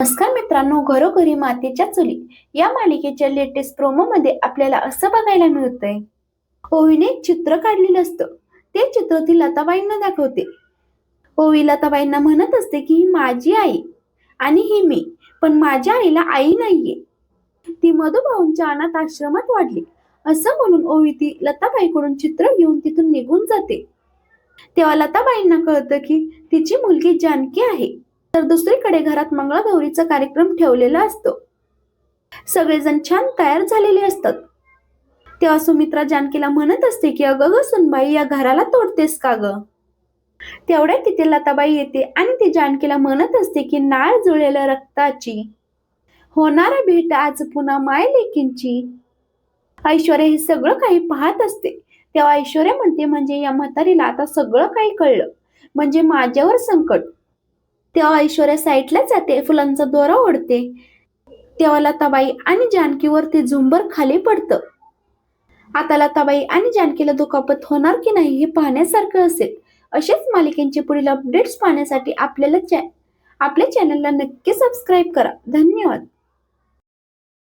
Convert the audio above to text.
नमस्कार मित्रांनो घरोघरी मातीच्या चुली या मालिकेच्या लेटेस्ट प्रोमो मध्ये आपल्याला असं बघायला मिळतंय. ओवीने चित्र काढलेलं असतं. ते चित्र ती लताबाईंना दाखवते. ओवी लताबाईंना म्हणत असते की ही माझी आई आणि ही मी पण माझ्या आईला आई नाहीये. ती मधुभाऊंच्या अनाथ आश्रमात वाढली. असं म्हणून ओवी ती लताबाईकडून चित्र घेऊन तिथून निघून जाते. तेव्हा लताबाईंना कळतं की तिची मुलगी जानकी आहे. तर दुसरीकडे घरात मंगळागौरीचा कार्यक्रम ठेवलेला असतो. सगळेजण छान तयार झालेले असतात. तेव्हा सुमित्रा जानकीला म्हणत असते की अगं ग सुनबाई या घराला तोडतेस का ग? तेवढ्यात तिथे लताबाई येते आणि ती जानकीला म्हणत असते की नाळ जुळलेल्या रक्ताची. होणारा भेट आज पुन्हा माय लेकींची ऐश्वर्या हे सगळं काही पाहत असते. तेव्हा ऐश्वर्या म्हणते म्हणजे या म्हातारीला आता सगळं काही कळलं. म्हणजे माझ्यावर संकट. तेव्हा ऐश्वर्या साईडला जाते फुलांचा दोरा ओढते. तेव्हा लताबाई आणि जानकीवर ते झुंबर खाली पडतं. आता लताबाई आणि जानकीला दुखापत होणार की नाही हे पाहण्यासारखं असेल. असेच मालिकेंचे पुढील अपडेट्स पाहण्यासाठी आपल्याला चॅ आपल्या चॅनलला नक्की सबस्क्राईब करा. धन्यवाद.